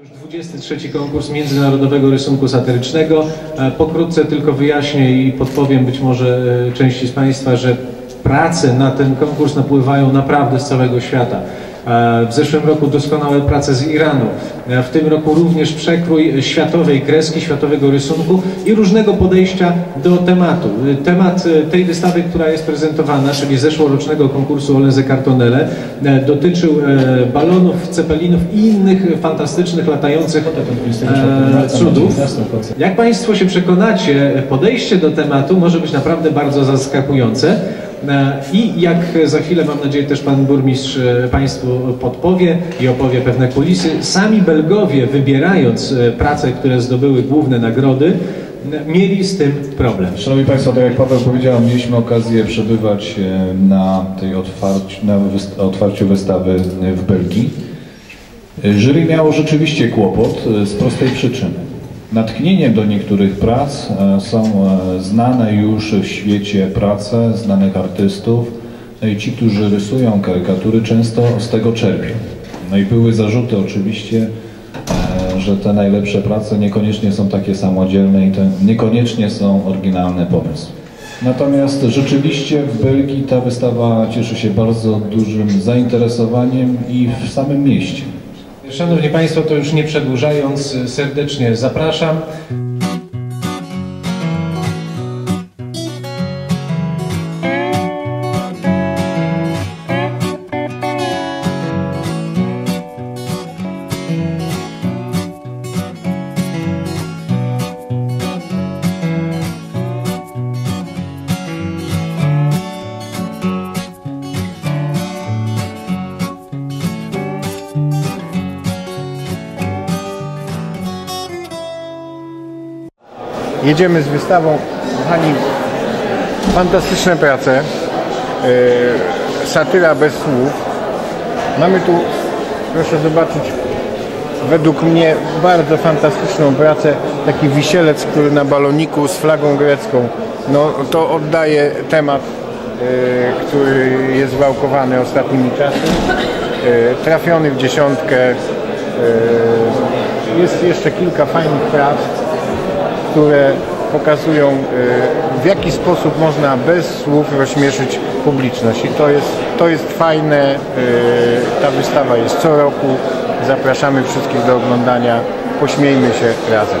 Już 23 konkurs międzynarodowego rysunku satyrycznego. E, Pokrótce tylko wyjaśnię i podpowiem być może e, części z Państwa, że prace na ten konkurs napływają naprawdę z całego świata. E, W zeszłym roku doskonałe prace z Iranu, E, w tym roku również przekrój światowej kreski, światowego rysunku i różnego podejścia do tematu. E, Temat tej wystawy, która jest prezentowana, czyli zeszłorocznego konkursu Oleze Cartonele, e, dotyczył balonów, cepelinów i innych fantastycznych, latających e, cudów. Jak Państwo się przekonacie, podejście do tematu może być naprawdę bardzo zaskakujące. E, I jak za chwilę, mam nadzieję, też Pan Burmistrz e, Państwu podpowie i opowie pewne kulisy, sami Belgowie, wybierając e, prace, które zdobyły główne nagrody, mieli z tym problem. Szanowni Państwo, tak jak Paweł powiedział, mieliśmy okazję przebywać na tej otwarciu, na otwarciu wystawy w Belgii. Jury miało rzeczywiście kłopot z prostej przyczyny. Natchnieniem do niektórych prac e, są e, znane już w świecie prace znanych artystów. No i ci, którzy rysują karykatury, często z tego czerpią. No i były zarzuty oczywiście, e, że te najlepsze prace niekoniecznie są takie samodzielne i to niekoniecznie są oryginalne pomysły. Natomiast rzeczywiście w Belgii ta wystawa cieszy się bardzo dużym zainteresowaniem i w samym mieście. Szanowni Państwo, to już nie przedłużając, serdecznie zapraszam. Jedziemy z wystawą. Kochani, fantastyczne prace. Yy, satyra bez słów. Mamy tu, proszę zobaczyć, według mnie bardzo fantastyczną pracę. Taki wisielec, który na baloniku z flagą grecką. No to oddaje temat, yy, który jest wałkowany ostatnimi czasy. Yy, trafiony w dziesiątkę. Jest jeszcze kilka fajnych prac które pokazują y, w jaki sposób można bez słów rozśmieszyć publiczność i to jest, to jest fajne. y, Ta wystawa jest co roku. Zapraszamy wszystkich do oglądania. Pośmiejmy się razem.